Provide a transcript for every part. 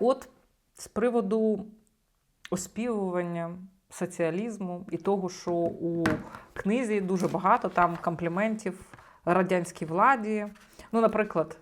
от з приводу оспівування соціалізму і того, що у книзі дуже багато там компліментів радянській владі. Ну, наприклад,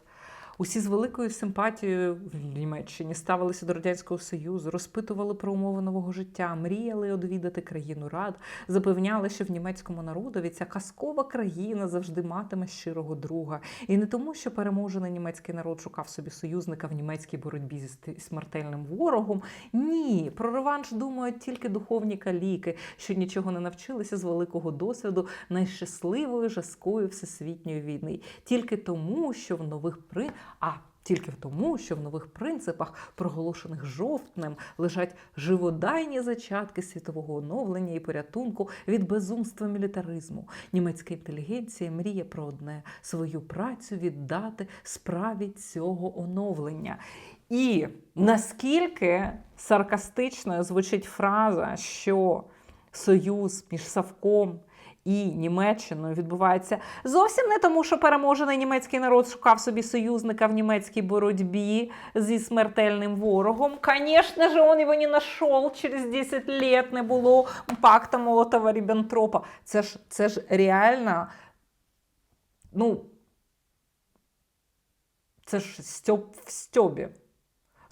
усі з великою симпатією в Німеччині ставилися до Радянського Союзу, розпитували про умови нового життя, мріяли одвідати країну рад, запевняли, що в німецькому народові ця казкова країна завжди матиме щирого друга. І не тому, що переможений німецький народ шукав собі союзника в німецькій боротьбі зі смертельним ворогом. Ні, про реванш думають тільки духовні каліки, що нічого не навчилися з великого досвіду найщасливої жаскої всесвітньої війни, тільки тому, що в нових при а тільки в тому, що в нових принципах, проголошених жовтнем, лежать живодайні зачатки світового оновлення і порятунку від безумства мілітаризму. Німецька інтелігенція мріє про одне свою працю віддати справі цього оновлення. І наскільки саркастично звучить фраза, що союз між Савком і Німеччиною відбувається зовсім не тому, що переможений німецький народ шукав собі союзника в німецькій боротьбі зі смертельним ворогом. Звісно ж, він його не знайшов. Через 10 років не було пакта Молотова Ріббентропа. Це ж, це ж реально. Ну, це ж стьоб в стьобі.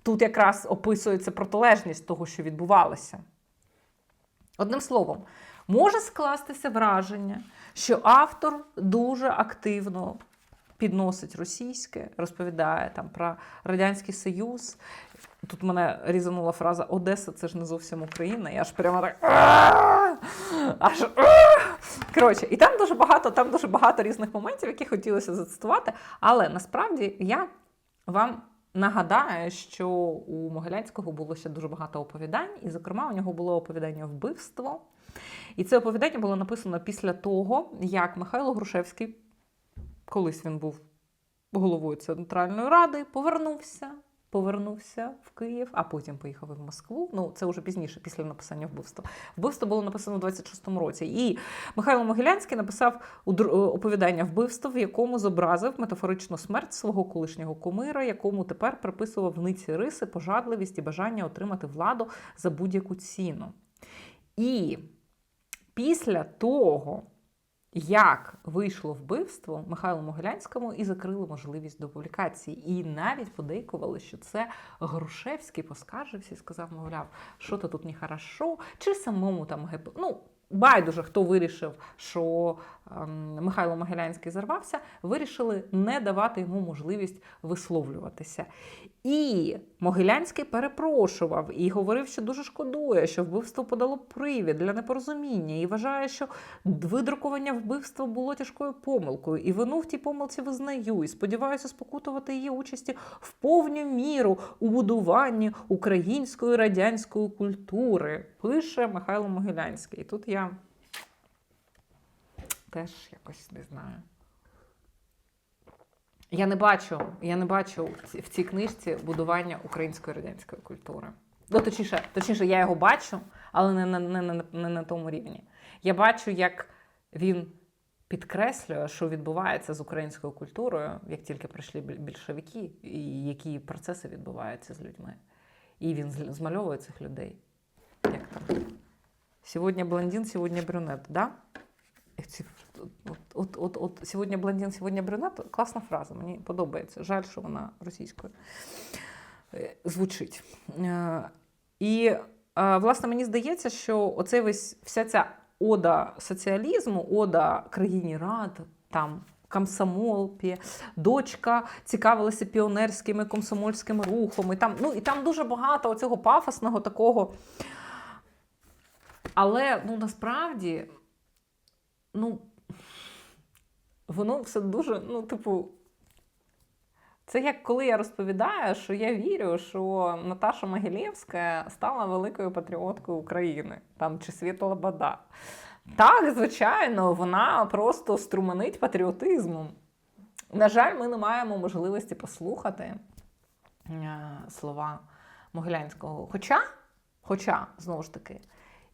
Тут якраз описується протилежність того, що відбувалося. Одним словом, може скластися враження, що автор дуже активно підносить російське, розповідає там про Радянський Союз. Тут мене різанула фраза Одеса це ж не зовсім Україна. Я аж прямо так. Аж коротше, і там дуже багато, там дуже багато різних моментів, які хотілося зацитувати. Але насправді я вам нагадаю, що у Могилянського було ще дуже багато оповідань, і, зокрема, у нього було оповідання вбивство. І це оповідання було написано після того, як Михайло Грушевський, колись він був головою Центральної ради, повернувся. Повернувся в Київ, а потім поїхав в Москву. Ну, це вже пізніше, після написання вбивства. Вбивство було написано у 26-му році. І Михайло Могилянський написав оповідання вбивство, в якому зобразив метафоричну смерть свого колишнього кумира, якому тепер приписував ниці риси, пожадливість і бажання отримати владу за будь-яку ціну. І після того, як вийшло вбивство Михайлу Могилянському і закрили можливість до публікації. І навіть подейкували, що це Грушевський поскаржився і сказав, мовляв, що то тут нехорошо, чи самому там ГП. Ну, байдуже, хто вирішив, що ем, Михайло Могилянський зарвався, вирішили не давати йому можливість висловлюватися. І Могилянський перепрошував і говорив, що дуже шкодує, що вбивство подало привід для непорозуміння, і вважає, що видрукування вбивства було тяжкою помилкою, і вину в тій помилці визнаю, і сподіваюся спокутувати її участі в повну міру у будуванні української радянської культури, пише Михайло Могилянський. І тут я теж якось не знаю. Я не бачу, я не бачу в цій книжці будування української радянської культури. Ну, точніше, точніше, я його бачу, але не на, не, на, не на тому рівні. Я бачу, як він підкреслює, що відбувається з українською культурою, як тільки прийшли більшовики, і які процеси відбуваються з людьми. І він змальовує цих людей. Як там? Сьогодні блондин, сьогодні брюнет, да? От, от, от, от сьогодні блондин, сьогодні брюнет класна фраза, мені подобається. Жаль, що вона російською е, звучить. І, е, власне, мені здається, що оцей весь вся ця ода соціалізму, ода країні рад, там. Комсомолпі, дочка цікавилася піонерськими комсомольськими рухами. І там, ну, і там дуже багато цього пафосного такого. Але ну, насправді, ну, воно все дуже, ну, типу, це як коли я розповідаю, що я вірю, що Наташа Могилєвська стала великою патріоткою України, там чи Світа Лобода. Так, звичайно, вона просто струменить патріотизмом. На жаль, ми не маємо можливості послухати е, слова Могилянського. Хоча, хоча, знову ж таки,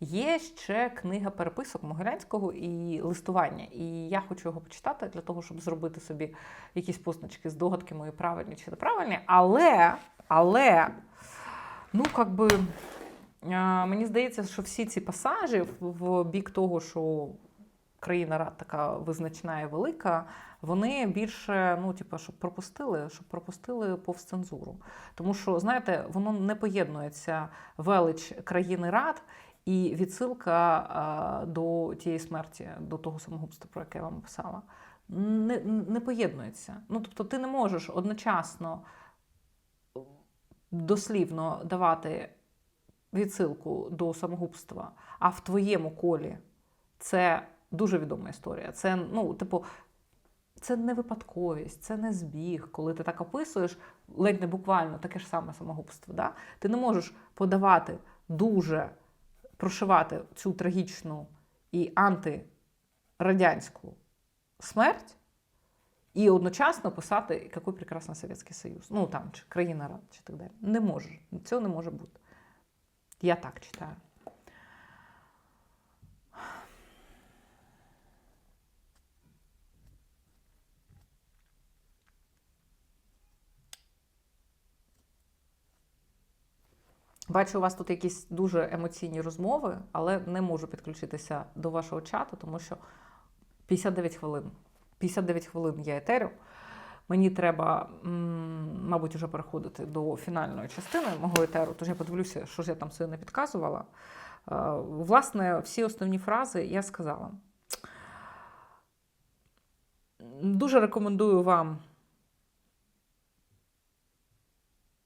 Є ще книга переписок Могилянського і листування. І я хочу його почитати для того, щоб зробити собі якісь позначки, здогадки мої правильні чи неправильні. Але, але Ну, как би, а, мені здається, що всі ці пасажі в- бік того, що країна ра- така визначна і велика, вони більше, ну, типу, щоб пропустили, щоб пропустили повз цензуру. Тому що, знаєте, воно не поєднується велич країни рад і відсилка до тієї смерті, до того самогубства, про яке я вам писала. Не, не поєднується. Ну, тобто, ти не можеш одночасно дослівно давати відсилку до самогубства, а в твоєму колі це дуже відома історія. Це, ну, типу, це не випадковість, це не збіг. Коли ти так описуєш, ледь не буквально таке ж саме самогубство. Да? Ти не можеш подавати дуже прошивати цю трагічну і антирадянську смерть. І одночасно писати, який прекрасний Совєтський Союз. Ну там, чи країна рад, чи так далі. Не може. Цього не може бути. Я так читаю. Бачу, у вас тут якісь дуже емоційні розмови, але не можу підключитися до вашого чату, тому що 59 хвилин. 59 хвилин я етерю. Мені треба, мабуть, вже переходити до фінальної частини мого етеру, тож я подивлюся, що ж я там собі не підказувала. Е, Власне, всі основні фрази я сказала. Дуже рекомендую вам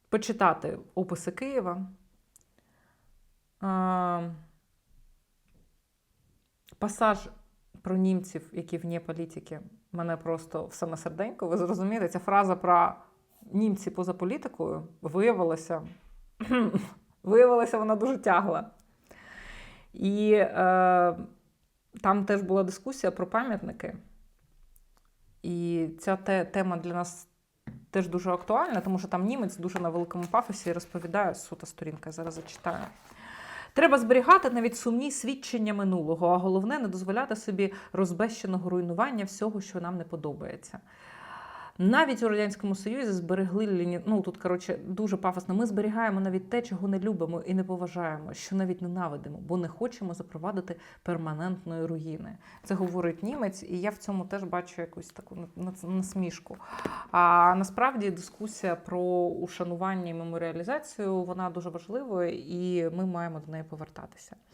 почитати описи Києва. Е, Пасаж про німців, які вне політики, мене просто в саме серденько. Ви зрозумієте, ця фраза про німці поза політикою виявилася, виявилася вона дуже тягла. І е, там теж була дискусія про пам'ятники. І ця те, тема для нас теж дуже актуальна, тому що там німець дуже на великому пафосі розповідає сута сторінка, я зараз зачитаю. Треба зберігати навіть сумні свідчення минулого, а головне не дозволяти собі розбещеного руйнування всього, що нам не подобається. Навіть у Радянському Союзі зберегли ліні... ну тут, коротше, дуже пафосно. Ми зберігаємо навіть те, чого не любимо і не поважаємо, що навіть ненавидимо, бо не хочемо запровадити перманентної руїни. Це говорить німець, і я в цьому теж бачу якусь таку насмішку. А насправді дискусія про ушанування і меморіалізацію вона дуже важливою, і ми маємо до неї повертатися.